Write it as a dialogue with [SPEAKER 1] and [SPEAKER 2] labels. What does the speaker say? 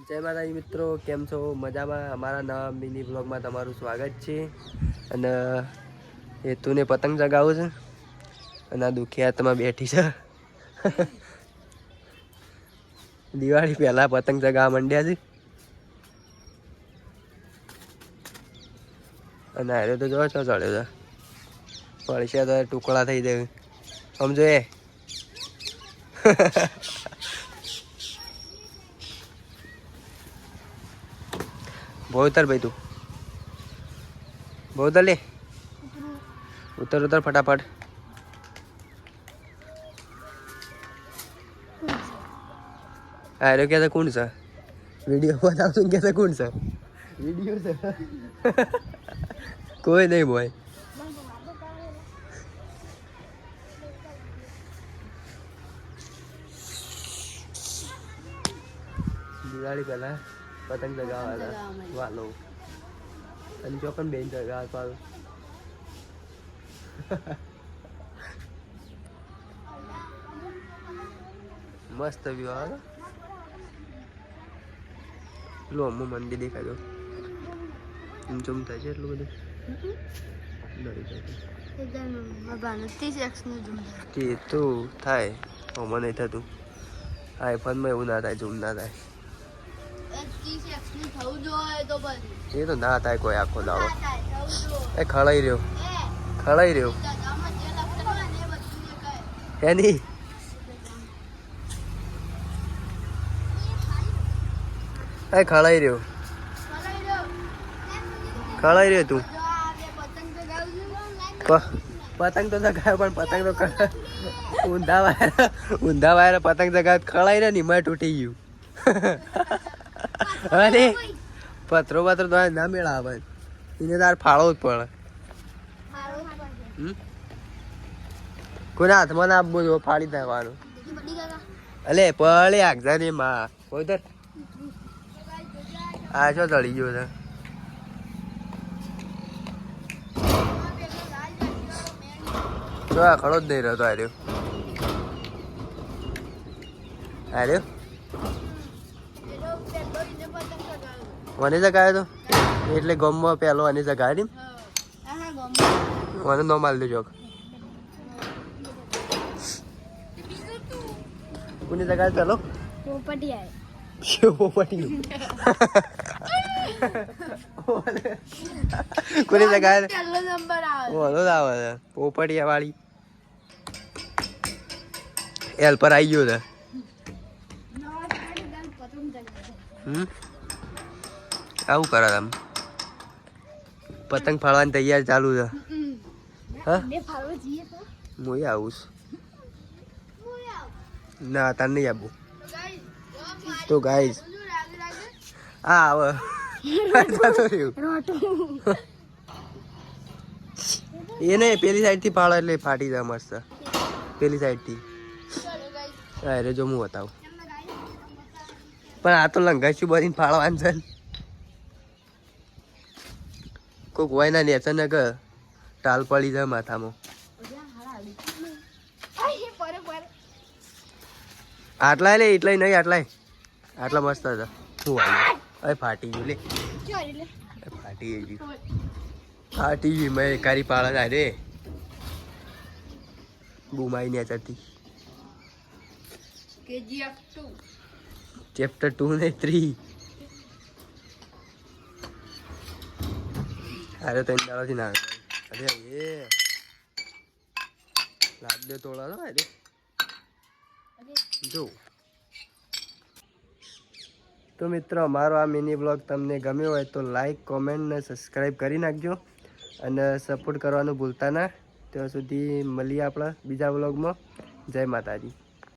[SPEAKER 1] જય માતાજી મિત્રો, કેમ છો? મજામાં? અમારા નવા મિની બ્લોગમાં તમારું સ્વાગત છે. અને હેતુને પતંગ ચગાવું છે. અને આ તમે બેઠી છે. દિવાળી પહેલાં પતંગ ચગાવવા માંડ્યા છે. અને હારે તો જો છો, ચડ્યો છે. પડશે તો ટુકડા થઈ જાય સમજો એ? બહુ ઉતર ભાઈ તું. બહુ ઉતર લે. ઉતર ઉતર ફટાફટ. અરે કે કોણ છે? વીડિયો બનાવશું કે કોણ છે? વીડિયો છે. કોઈ નહીં બોય દિવાળી પહેલા. પતંગ ચગાવવાના વાલો. અને જો પણ બેન ચગાવ પાડું મસ્ત વ્યૂ આવે પેલું અમુક મંદિર દેખાય એમ ચૂમ થાય છે એટલું બધું? થતું તે તો થાય. મને થતું. આઈફોનમાં એવું ના થાય જૂમ ના થાય. એ તો ના થાય કોઈ આખો દાડો. એ ખળાઈ રહ્યો. ખળાઈ રહ્યો. એની. એ ખળાઈ રહ્યો. ખળાઈ રહ્યો તું. પતંગ તો ચગાવ્યો પણ પતંગ તો ઊંધા વાયર ઊંધા વાયર પતંગ ચગાવ ખળાઈ રહ્યો નિમા તૂટી ગયું. અરે પત્રો પત્રો તો ના મેળ આવે એને તાર ફાળો જ પડે? કોઈના હાથમાં ના આપવું જોઈએ ફાડી દેવાનું. અલે, પળે આગતા ને માં કોઈ તર આ છો ચડી ગયો છે? તો આ ખડો જ નહીં રહ્યો તો આર્યો આર્યો મને જગાયો તો? એટલે ગમમાં વની અને જગાડી મને નો માલ દેજો. કોની જગાય પેલો કોની જગાય જ આવે પોપટિયા વાળી એલ પર આવી ગયો છે. આવું કરો તમે પતંગ ફાળવાની તૈયારી ચાલુ છે. હા? આવું છું. ના તાર નહીં આવું. તો ગાઈસ. હા આવે. એ નહીં પેલી સાઈડથી ફાળો એટલે ફાટી જાય મસ્ત. પેલી સાઈડથી અરે જો હું બતાવું. પણ આ તો લંઘાશું બની ફાળવાનું છે? કોઈક હોય ના નેચર ને કે ટાલ પડી જાય માથામાં. આટલા લે એટલા નહીં આટલા આટલા મસ્ત હતા. શું વાગ્યું અરે ફાટી ગયું, લે. ફાટી ગયું ફાટી ગયું મેં કારી પાળા ના રે. બુમાઈ ને ચડતી ચેપ્ટર ટુ ને થ્રી અરે ત્રણ દાડાથી ના અરે એ. લાદ દે તોડા તો. અરે જો. તો મિત્રો, અમારો આ મિની બ્લોગ તમને ગમ્યો હોય તો લાઈક કોમેન્ટ ને સબસ્ક્રાઈબ કરી નાખજો અને સપોર્ટ કરવાનું ભૂલતા ના. ત્યાં સુધી મળીએ આપણા બીજા બ્લોગમાં જય માતાજી.